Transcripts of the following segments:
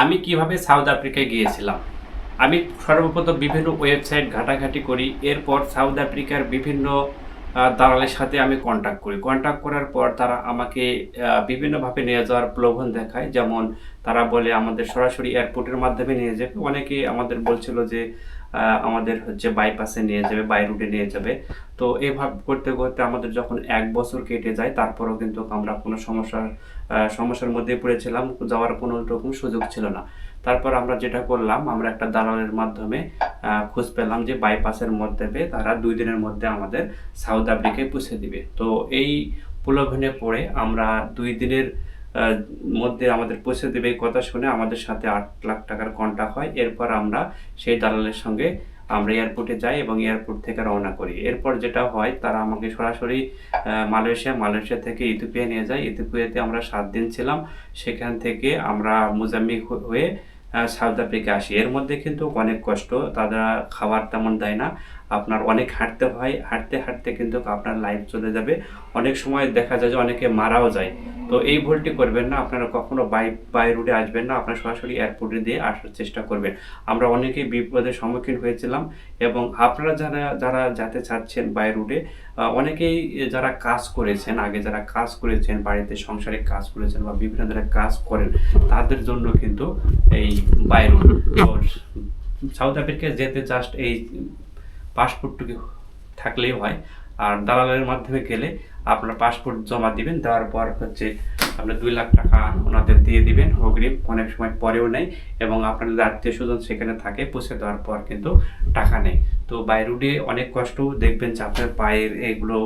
আমি কীভাবে সাউথ আফ্রিকায় গিয়েছিলাম? আমি সর্বপ্রথম বিভিন্ন ওয়েবসাইট ঘাটাঘাটি করি, এরপর সাউথ আফ্রিকার বিভিন্ন দালালের সাথে আমি কন্ট্যাক্ট করি। কন্ট্যাক্ট করার পর তারা আমাকে বিভিন্নভাবে নিয়ে যাওয়ার প্রলোভন দেখায়। যেমন তারা বলে, আমাদের সরাসরি এয়ারপোর্টের মাধ্যমে নিয়ে যাবে। অনেকে আমাদের বলছিল যে আমাদের হচ্ছে বাইপাসে নিয়ে যাবে বাই রুটে নিয়ে যাবে। তো এভাবে করতে করতে আমাদের যখন এক বছর কেটে যায়, তারপরেও কিন্তু আমরা কোনো সমস্যার সমস্যার মধ্যে পড়েছিলাম। যাওয়ার কোনো রকম সুযোগ ছিল না। তারপর আমরা যেটা করলাম, আমরা একটা দালালের মাধ্যমে খোঁজ পেলাম যে বাইপাসের মধ্যে তারা দুই দিনের মধ্যে আমাদের সাউথ আফ্রিকায় পৌঁছে দিবে। তো এই প্রলোভনে পড়ে আমরা দুই দিনের মধ্যে আমাদের পৌঁছে দেবে এই কথা শুনে আমাদের সাথে আট লাখ টাকার কন্ট্যাক্ট হয়। এরপর আমরা সেই দালালের সঙ্গে আমরা এয়ারপোর্টে যাই এবং এয়ারপোর্ট থেকে রওনা করি। এরপর যেটা হয়, তারা আমাকে সরাসরি মালয়েশিয়া মালয়েশিয়া থেকে ইথিওপিয়া নিয়ে যায়। ইথিওপিয়াতে আমরা সাত দিন ছিলাম। সেখান থেকে আমরা মোজাম্বিক হয়ে সাউথ আফ্রিকা আসি। এর মধ্যে কিন্তু অনেক কষ্ট, তারা খাবার তেমন দেয় না। আপনার অনেক হাঁটতে হয়, হাঁটতে হাঁটতে কিন্তু আপনার লাইফ চলে যাবে। অনেক সময় দেখা যায় যে অনেকে মারাও যায়। তো এই ভুলটি করবেন না, আপনারা কখনো বাই বাই রুটে আসবেন না, আপনারা সরাসরি এয়ারপোর্টে দিয়ে আসার চেষ্টা করবেন। আমরা অনেকেই বিপদের সম্মুখীন হয়েছিলাম এবং আপনারা যারা যারা যেতে চাচ্ছেন বাই রুটে অনেকেই যারা কাজ করেছেন, আগে যারা কাজ করেছেন, বাড়িতে সংসারিক কাজ করেছেন বা বিভিন্ন ধরনের কাজ করেন, তাদের জন্য কিন্তু এই বাই রুট। সাউথ আফ্রিকায় যেতে জাস্ট এই পাসপোর্টটুকু থাকলেই হয়। আর দালালের মাধ্যমে গেলে আপনার পাসপোর্ট জমা দিবেন, দেওয়ার পর হচ্ছে আপনার দুই লাখ টাকা ওনাদের দিয়ে দিবেন অগ্রিম, অনেক সময় পরেও নেয় এবং আপনার যদি আত্মীয় স্বজন সেখানে থাকে, পৌঁছে দেওয়ার পর কিন্তু টাকা নেয়। তো বাইরুডে অনেক কষ্ট দেখবেন যে আপনার পায়ের এগুলো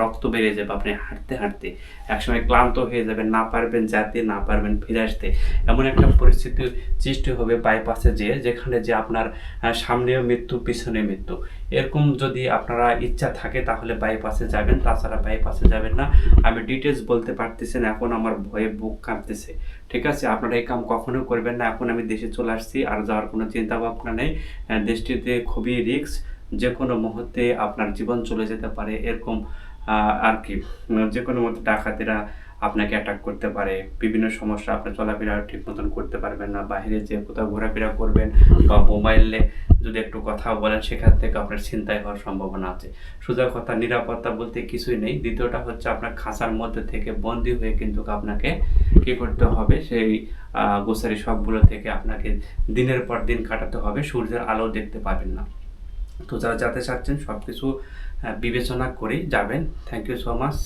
রক্ত বেড়ে যাবে, আপনি হাঁটতে হাঁটতে একসময় ক্লান্ত হয়ে যাবেন, না পারবেন যেতে, না পারবেন ফিরে আসতে। এমন একটা পরিস্থিতির সৃষ্টি হবে বাইপাসে যে, যেখানে যে আপনার সামনেও মৃত্যু, পিছনে মৃত্যু। এরকম যদি আপনারা ইচ্ছা থাকে তাহলে বাইপাসে যাবেন, তাছাড়া বাইপাসে যাবেন না। আমি ডিটেলস বলতে পারতেছি না, এখন আমার ভয়ে বুক কাঁপতেছে। ঠিক আছে, আপনারা এই কাম কখনো করবেন না, এখন আমি দেশে চলে আসছি, আর যাওয়ার কোনো চিন্তা ভাবনা নেই দেশটিতে খুবই রিস্ক যে কোনো মুহূর্তে আপনার জীবন চলে যেতে পারে এরকম আর কি। যে কোনো মুহূর্তে ডাকাতেরা আপনাকে অ্যাটাক করতে পারে, বিভিন্ন সমস্যা আপনার চলাফেরা ঠিক মতন করতে পারবেন না, বাইরে যে কোথাও ঘোরাফেরা করবেন বা মোবাইলে যদি একটু কথা বলেন, সেখান থেকে আপনার চিন্তায় হওয়ার সম্ভাবনা আছে। সোজা কথা, নিরাপত্তা বলতে কিছুই নেই। দ্বিতীয়টা হচ্ছে আপনার খাঁচার মধ্যে থেকে বন্দি হয়ে কিন্তু আপনাকে কি করতে হবে, সেই গোসারি সবগুলো থেকে আপনাকে দিনের পর দিন কাটাতে হবে, সূর্যের আলো দেখতে পাবেন না। তো যারা যাতে চাচ্ছেন সব কিছু বিবেচনা করেই যাবেন। Thank you so much